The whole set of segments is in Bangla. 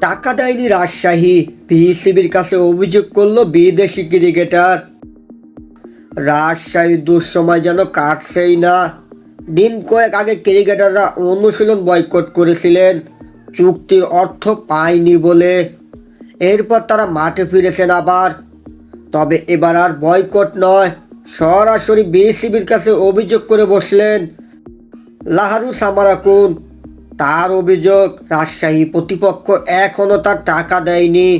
টাকা দেয়নি রাজশাহী। পিসিবির কাছে অভিযোগ করল বিদেশি ক্রিকেটার। রাজশাহী দুঃসময় যেন কাটছেই না। দিন কয়েক আগে ক্রিকেটাররা অনুশীলন বয়কট করেছিলেন। চুক্তির অর্থ পায়নি বলে। এরপর তারা মাঠে ফিরেছেন আবার। তবে এবার আর বয়কট নয়। সরাসরি বিসিবির কাছে অভিযোগ করে বসলেন লাহারু সামারাকুন। তার অভিযোগ, রাজশাহী প্রতিপক্ষ এখনও তার টাকা দেয়নি।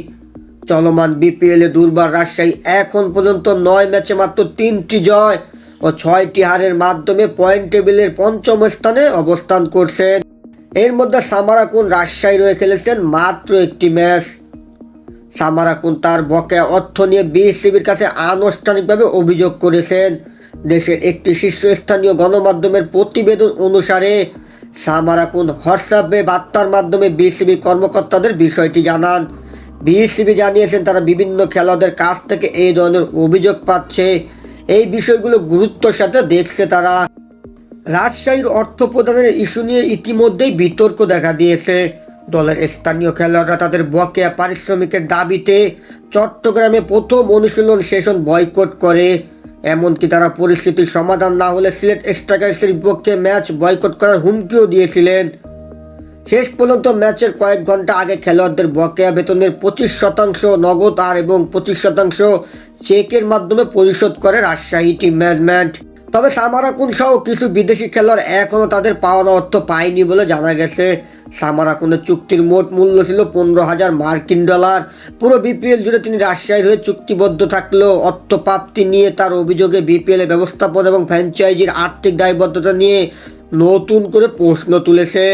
চলমান বিপিএল দুর্বার রাজশাহী এখন পর্যন্ত নয় ম্যাচে মাত্র তিনটি জয় ও ছয়টি হারের মাধ্যমে পয়েন্ট টেবিলের পঞ্চম স্থানে অবস্থান করছেন। এর মধ্যে সামারাকুন রাজশাহী রয়ে খেলেছেন মাত্র একটি ম্যাচ। সামারাকুন তার বকেয়া অর্থ নিয়ে বিএসসিবির কাছে আনুষ্ঠানিকভাবে অভিযোগ করেছেন। দেশের একটি শীর্ষস্থানীয় গণমাধ্যমের প্রতিবেদন অনুসারে সামারাকুন হোয়াটসঅ্যাপে বার্তার মাধ্যমে বিসিবি কর্মকর্তাদের বিষয়টি জানান। বিসিবি জানিয়েছেন তারা বিভিন্ন খেলোয়াড়দের কাছ থেকে এই ধরনের অভিযোগ পাচ্ছে। এই বিষয়গুলো গুরুত্বের সাথে দেখছে তারা। রাজশাহীর অর্থ প্রদানের ইস্যু নিয়ে ইতিমধ্যেই বিতর্ক দেখা দিয়েছে। দলের স্থানীয় খেলোয়াড়রা তাদের বকেয়া পারিশ্রমিকের দাবিতে চট্টগ্রামে প্রথম অনুশীলন সেশন বয়কট করে। এমনকি তারা পরিস্থিতির সমাধান না হলে সিলেট স্ট্রাইকার্সের বিপক্ষে ম্যাচ বয়কট করার হুমকিও দিয়েছিলেন। শেষ পর্যন্ত ম্যাচের কয়েক ঘণ্টা আগে খেলোয়াড়দের বকেয়া বেতনের পঁচিশ শতাংশ নগদ আর এবং পঁচিশ শতাংশ চেকের মাধ্যমে পরিশোধ করে রাজশাহী টিম ম্যানেজমেন্ট। তবে সামারা কুন সহ কিছু বিদেশি খেলোয়াড় এখনও তাদের পাওনা অর্থ পায়নি বলে জানা গেছে। সামারা কুনের চুক্তির মোট মূল্য ছিল পনেরো হাজার মার্কিন ডলার। পুরো বিপিএল জুড়ে তিনি রাজশাহীর হয়ে চুক্তিবদ্ধ থাকলেও অর্থ প্রাপ্তি নিয়ে তার অভিযোগে বিপিএল ব্যবস্থাপনা এবং ফ্র্যাঞ্চাইজির আর্থিক দায়বদ্ধতা নিয়ে নতুন করে প্রশ্ন তুলেছে।